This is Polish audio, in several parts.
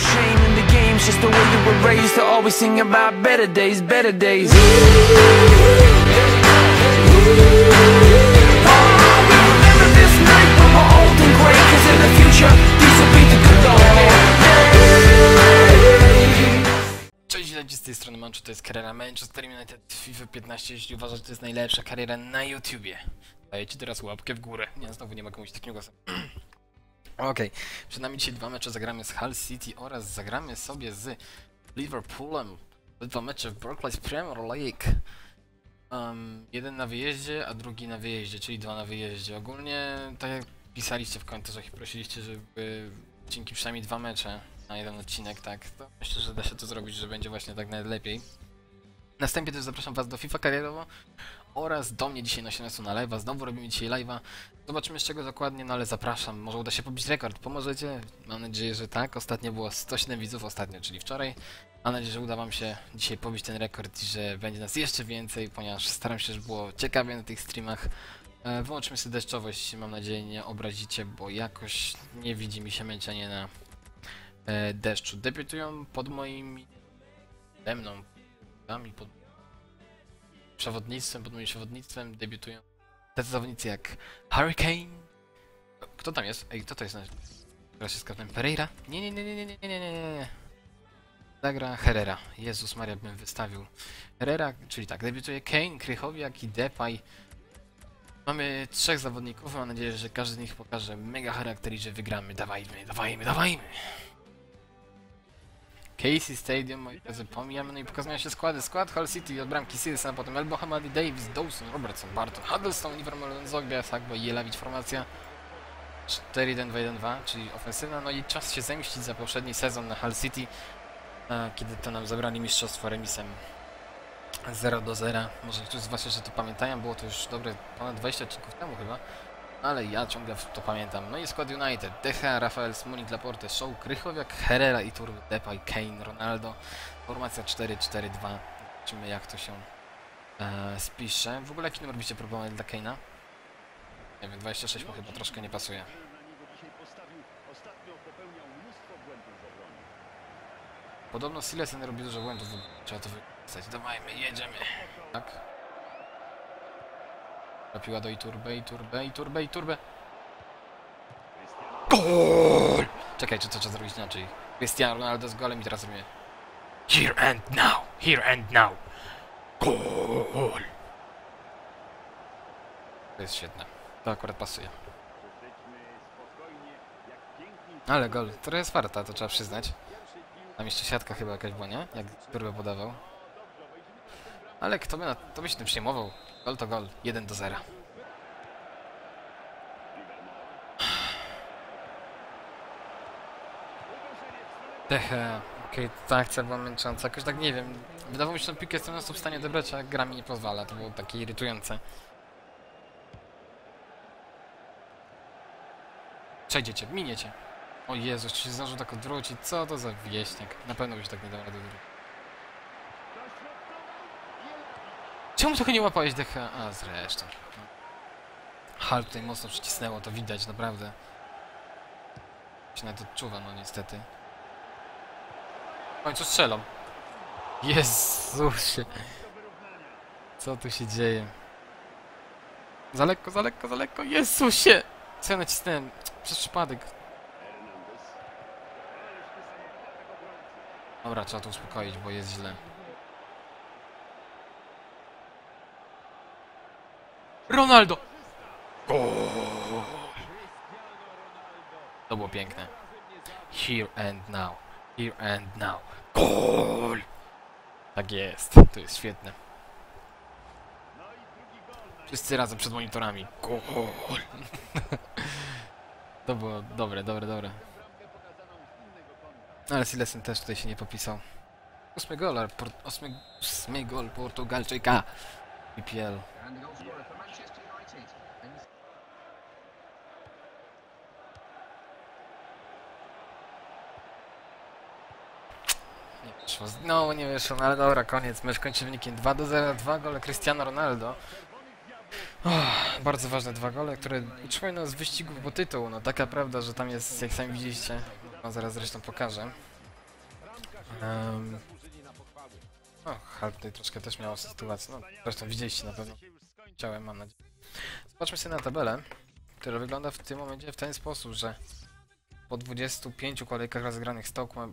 shame in the game, it's just the way you were raised to always sing about better days, better days. Cześć, z tej strony Manchu, to jest kariera Manchester United FIFA 15, jeśli uważasz, że to jest najlepsza kariera na YouTubie. Dajcie teraz łapkę w górę. Nie, znowu nie ma komuś takiego głosu. Okej, przed nami dzisiaj dwa mecze, zagramy z Hull City oraz zagramy sobie z Liverpoolem. Dwa mecze w Barclays Premier League. Um, jeden na wyjeździe, a drugi na wyjeździe, czyli dwa na wyjeździe. Ogólnie, tak jak pisaliście w komentarzach i prosiliście, żeby dzięki przynajmniej dwa mecze na jeden odcinek, tak, to myślę, że da się to zrobić, że będzie właśnie tak najlepiej. Następnie też zapraszam Was do FIFA karierowo oraz do mnie dzisiaj na 18 na live'a. Znowu robimy dzisiaj live'a. Zobaczymy z czego dokładnie, no ale zapraszam. Może uda się pobić rekord. Pomożecie? Mam nadzieję, że tak. Ostatnio było 107 widzów, ostatnio, czyli wczoraj. Mam nadzieję, że uda Wam się dzisiaj pobić ten rekord i że będzie nas jeszcze więcej, ponieważ staram się, żeby było ciekawie na tych streamach. E, Wyłączmy sobie deszczowość, mam nadzieję nie obrazicie, bo jakoś nie widzi mi się męczenie na e, deszczu. Debiutują pod moim... ze mną, nami, pod przewodnictwem, pod moim przewodnictwem debiutują tacy zawodnicy jak Hurricane. Kto tam jest? Ej, kto to jest? Teraz się skapnę. Pereira? Nie, nie, nie, nie, nie, nie, nie, nie, nie, nie. Zagra Herrera. Jezus Maria bym wystawił. Herrera, czyli tak, debiutuje Kane, Krychowiak i Depay. Mamy trzech zawodników, mam nadzieję, że każdy z nich pokaże mega charakter i że wygramy. Dawajmy, dawajmy, dawajmy! Casey Stadium, moi no i pokazują się składy. Skład Hull City od bramki Silson, potem El Mohammadi, Davis, Dawson, Robertson, Barton, Huddlestone, Livermore, Zogby, Sagbo i Jelawicz formacja 4-1-2-1-2, czyli ofensywna, no i czas się zemścić za poprzedni sezon na Hull City, kiedy to nam zabrali mistrzostwo remisem 0 do 0. Może którzy z Was jeszcze to pamiętają, było to już dobre ponad 20 odcinków temu chyba. Ale ja ciągle to pamiętam. No i skład United. Decha, Rafael, Smolik, Laporte, Show, Krychowiak, Herrera, Itur, Depay, Kane, Ronaldo. Formacja 4-4-2. Zobaczymy jak to się e, spisze. W ogóle jaki numer byście próbowali dla Kane'a? Nie wiem, 26 mu chyba troszkę nie pasuje. Podobno Silesen robi dużo błędów, trzeba to wypisać. Dawajmy, jedziemy. Tak? Trafiła do Iturbe, Iturbe, Iturbe, Iturbe. Gol! Czekaj, czy to trzeba zrobić inaczej? Cristiano Ronaldo z golem i teraz robimy Here and now, here and now. Gol! To jest świetne. To akurat pasuje. Ale gol, to jest warta, to trzeba przyznać. Tam jeszcze siatka chyba jakaś była, nie? Jak Turbę podawał. Ale kto by, na, to by się tym przejmował? Gol to gol. 1 do 0. Teche. Okej, okay, ta akcja była męcząca. Jakoś tak nie wiem. Wydawało mi się, że piłkę jestem w stanie odebrać, a gra mi nie pozwala. To było takie irytujące. Przejdziecie, miniecie. O Jezu, czy się zdążył tak odwrócić? Co to za wieśniak? Na pewno byś tak nie dał rady odwrócić. Czemu trochę nie łapałeś decha? A, zresztą. Hal tutaj mocno przycisnęło, to widać, naprawdę. Się na to odczuwa, no niestety. W końcu strzelą. Jezusie. Co tu się dzieje? Za lekko, za lekko, za lekko. Jezusie! Co ja nacisnąłem? Przez przypadek. Dobra, trzeba to uspokoić, bo jest źle. Ronaldo! Gol! To było piękne. Here and now. Here and now. Gol! Tak jest. To jest świetne. Wszyscy razem przed monitorami. Gol! to było dobre, dobre, dobre. Ale Silesen też tutaj się nie popisał. Ósmy gol, ósmy, ósmy gol Portugalczyka. PPL. Nie wyszło, znowu nie wyszło, no ale dobra, koniec. Mecz kończy wynikiem 2 do 0, 2 gole Cristiano Ronaldo. Oh, bardzo ważne dwa gole, które utrzymają nas z wyścigów po tytuł. No taka prawda, że tam jest, jak sami widzieliście, no zaraz zresztą pokażę. Um, o, Hulk tutaj troszkę też miał sytuację. No, zresztą widzieliście na pewno. Chciałem, mam nadzieję. Zobaczmy sobie na tabelę, która wygląda w tym momencie w ten sposób, że po 25 kolejkach rozegranych Stoke ma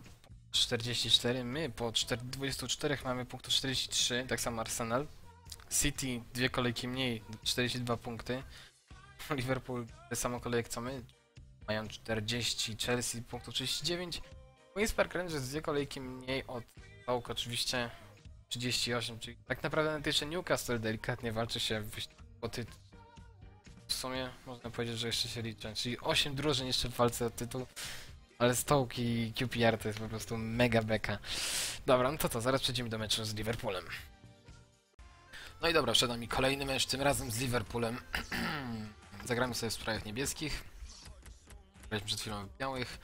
44, my po 4, 24 mamy punktów 43, tak samo Arsenal. City dwie kolejki mniej, 42 punkty. Liverpool tyle samo kolejek co my, mają 40, Chelsea punktów 39. Queen's Park Rangers dwie kolejki mniej od Stoke oczywiście 38, czyli tak naprawdę nawet jeszcze Newcastle delikatnie walczy się o tytuł. W sumie można powiedzieć, że jeszcze się liczę, czyli 8 drużyn jeszcze w walce o tytuł. Ale Stoke i QPR to jest po prostu mega beka. Dobra, no to co, zaraz przejdziemy do meczu z Liverpoolem. No i dobra, przed nami kolejny mecz, tym razem z Liverpoolem. Zagramy sobie w sprawach niebieskich. Graliśmy przed chwilą w białych.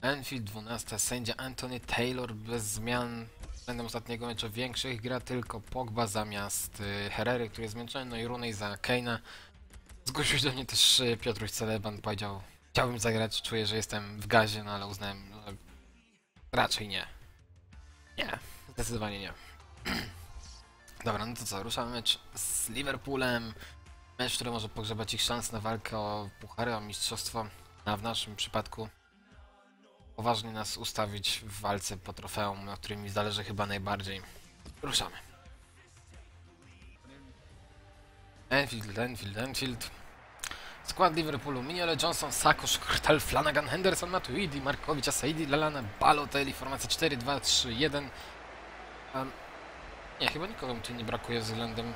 Enfield 12, sędzia Anthony Taylor bez zmian względem ostatniego meczu większych. Gra tylko Pogba zamiast y, Herrery, który jest zmęczony, no i Rooney za Kane'a. Zgłosił się do mnie też y, Piotruś Celeban, powiedział chciałbym zagrać, czuję, że jestem w gazie, no ale uznałem, że raczej nie. Nie, zdecydowanie nie. Dobra, no to co, ruszamy mecz z Liverpoolem. Mecz, który może pogrzebać ich szans na walkę o puchary, o mistrzostwo, a w naszym przypadku poważnie nas ustawić w walce po trofeum, na którym mi zależy chyba najbardziej. Ruszamy. Enfield, Enfield, Enfield. Skład Liverpoolu, Miniole, Johnson, Sako, Szkrtel, Flanagan, Henderson, Matuidi, Markowicz, Asaidi, Lalana, Balotelli, formacja 4-2-3-1. Um, nie, chyba nikogo tu nie brakuje względem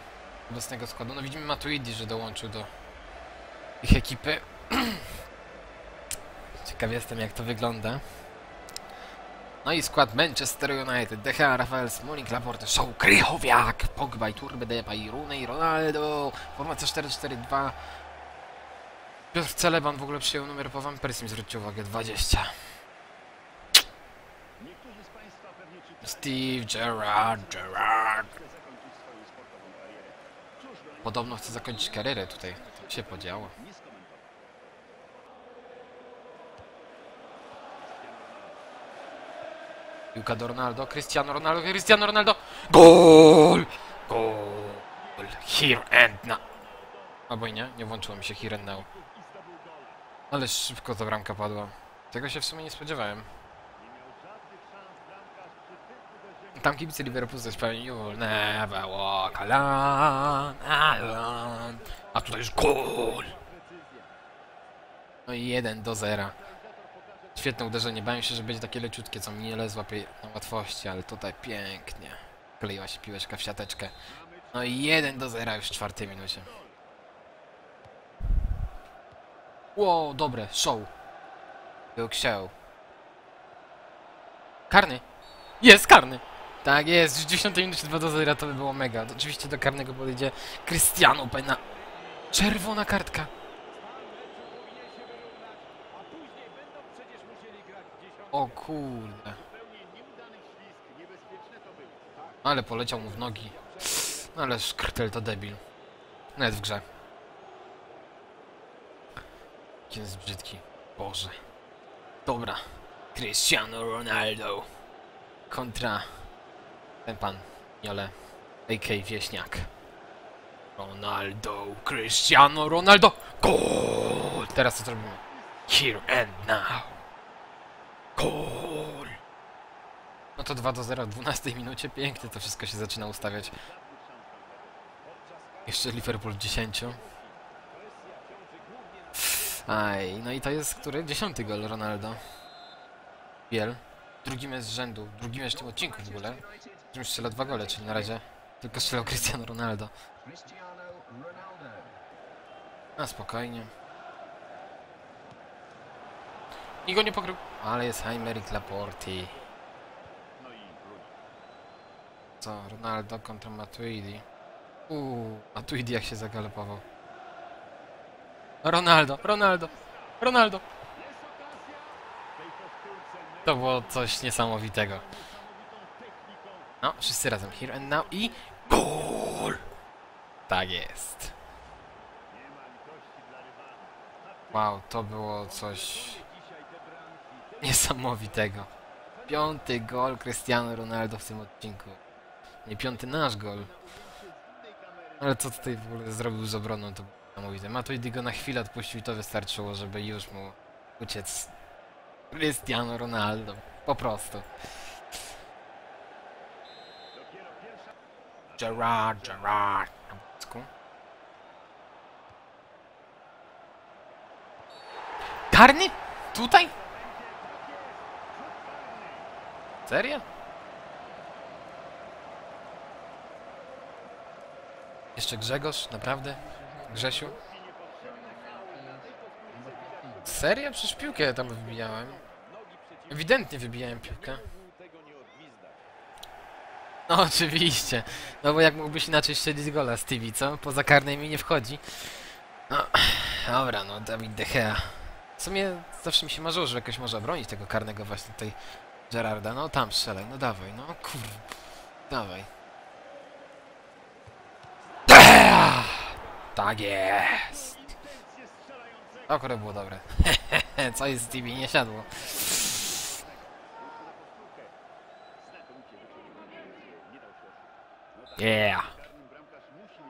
obecnego składu. No widzimy Matuidi, że dołączył do ich ekipy. Ciekaw jestem jak to wygląda. No i skład Manchester United, Gea, Rafael Smalling, Laporte, Shaw, Krychowiak, Pogba i Turbe, Depay, Rooney, Ronaldo, formacja 4-4-2. Piotr Celeban w ogóle przyjął numer po Van Persie, zwróćcie uwagę, 20. Steve Gerrard, Gerrard. Podobno chce zakończyć karierę tutaj. Co się podziało? Piłka do Ronaldo, Cristiano Ronaldo, Cristiano Ronaldo. Gol! Gol! Here and now. Albo i nie, nie włączyło mi się here and now. Ale szybko ta bramka padła. Tego się w sumie nie spodziewałem. Tam kibice Liverpoolu zaśpiewali You'll never walk alone, alone. A tutaj już gol! No i 1 do 0. Świetne uderzenie. Bałem się, że będzie takie leciutkie, co mnie nie złapie na łatwości, ale tutaj pięknie. Kleiła się piłeczka w siateczkę. No i 1 do 0 już w czwartej minucie. Ło, dobre, show. Był show. Karny. Jest karny. Tak jest, w 10 minucie 2 do 0 to by było mega. Oczywiście do karnego podejdzie Cristiano Pena. Czerwona kartka. O kurde. Ale poleciał mu w nogi. No ale szkrtel to debil. Nawet w grze. Jaki jest brzydki. Boże. Dobra. Cristiano Ronaldo. Kontra ten pan, Jole, a.k. Wieśniak. Ronaldo, Cristiano Ronaldo, gol! Teraz co zrobimy? Here and now. Gol! No to 2 do 0 w 12 minucie, pięknie to wszystko się zaczyna ustawiać. Jeszcze Liverpool w 10. Aj, no i to jest który? Dziesiąty gol Ronaldo. Biel. Drugi mecz z rzędu, drugi mecz w tym odcinku w ogóle. Już strzela dwa gole, czyli na razie tylko strzelał Cristiano Ronaldo. A spokojnie. I go nie pokrył. Ale jest Heimerick Laporti. Co? Ronaldo kontra Matuidi. Uuu, Matuidi jak się zagalopował. Ronaldo, Ronaldo, Ronaldo. To było coś niesamowitego. No, wszyscy razem. Here and now i... GOL! Tak jest. Wow, to było coś... Niesamowitego. Piąty gol Cristiano Ronaldo w tym odcinku. Nie piąty nasz gol. Ale co tutaj w ogóle zrobił z obroną, to niesamowite. Matuidi go na chwilę odpuścił i to wystarczyło, żeby już mu uciec. Cristiano Ronaldo. Po prostu. Gerard, Gerard. Na polsku. Karny? Tutaj? Serio? Jeszcze Grzegorz? Naprawdę? Grzesiu? Serio? Przecież piłkę tam wybijałem. Ewidentnie wybijałem piłkę. No oczywiście. No bo jak mógłbyś inaczej strzelić gola Stevie, co? Poza karnej mi nie wchodzi. No, dobra, no Dawid De Gea. W sumie zawsze mi się marzyło, że jakoś może obronić tego karnego właśnie tutaj Gerarda. No tam strzelaj, no dawaj, no kur... Dawaj. Tak jest! Akurat było dobre. Co jest z Stevie? Nie siadło. Yeah!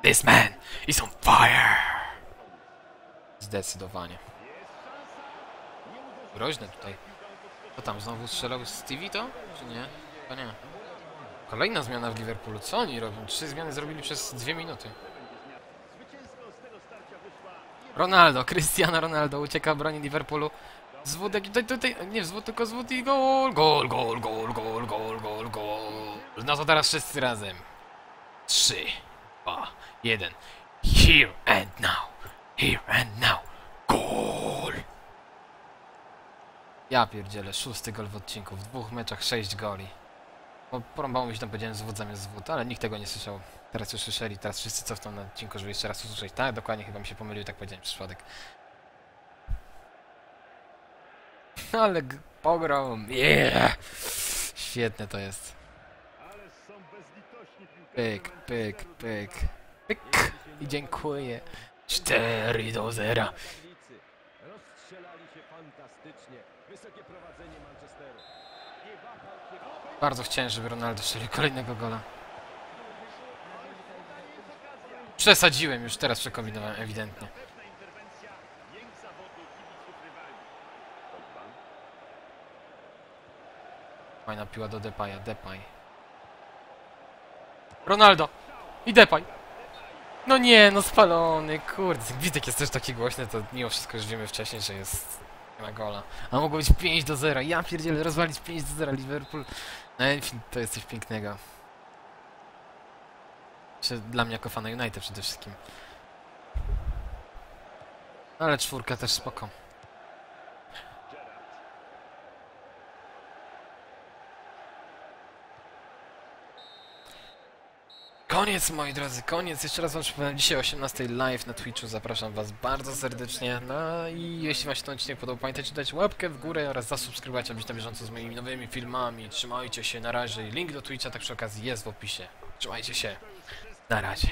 This man is on fire! Zdecydowanie. Groźne tutaj. Co tam, znowu strzelał Stevie to? Czy nie? To nie. Kolejna zmiana w Liverpoolu. Co oni robią? Trzy zmiany zrobili przez dwie minuty. Ronaldo, Cristiano Ronaldo ucieka broni Liverpoolu. Zwód jaki tutaj, tutaj, nie zwód, tylko zwód i gol, gol, gol, gol, gol, gol, gol, gol. No to teraz wszyscy razem. Trzy, dwa, jeden. Here and now. Here and now. Gol! Ja pierdzielę, szósty gol w odcinku. W dwóch meczach sześć goli. Bo porąbało mi się tam powiedziałem zwód zamiast zwód, ale nikt tego nie słyszał. Teraz już słyszeli, teraz wszyscy cofną na odcinku, żeby jeszcze raz usłyszeć. Tak, dokładnie, chyba mi się pomylił, tak powiedziałem, przypadek. Ale pogrom, yeah! Świetne to jest. Pyk, pyk, pyk, pyk i dziękuję. 4 do 0. Fantastycznie. Wysokie prowadzenie Manchesteru. Bardzo chciałem, żeby Ronaldo strzelił kolejnego gola. Przesadziłem już, teraz przekombinowałem ewidentnie. Fajna piła do Depaya, Depay. Ronaldo! I Depay! No nie, no spalony, kurde. Widzek jest też taki głośny, to mimo wszystko już wiemy wcześniej, że jest ma gola. A mogło być 5 do 0. Ja pierdzielę, rozwalić 5 do 0 Liverpool. No, to jest coś pięknego. Czy dla mnie jako fana United przede wszystkim. Ale czwórka też spoko. Koniec moi drodzy, koniec. Jeszcze raz wam przypomnę, dzisiaj o 18 live na Twitchu. Zapraszam was bardzo serdecznie. No i jeśli wam się ten odcinek podobał, pamiętajcie dać łapkę w górę oraz zasubskrybować, aby być na bieżąco z moimi nowymi filmami. Trzymajcie się, na razie. Link do Twitcha tak przy okazji jest w opisie. Trzymajcie się. Na razie.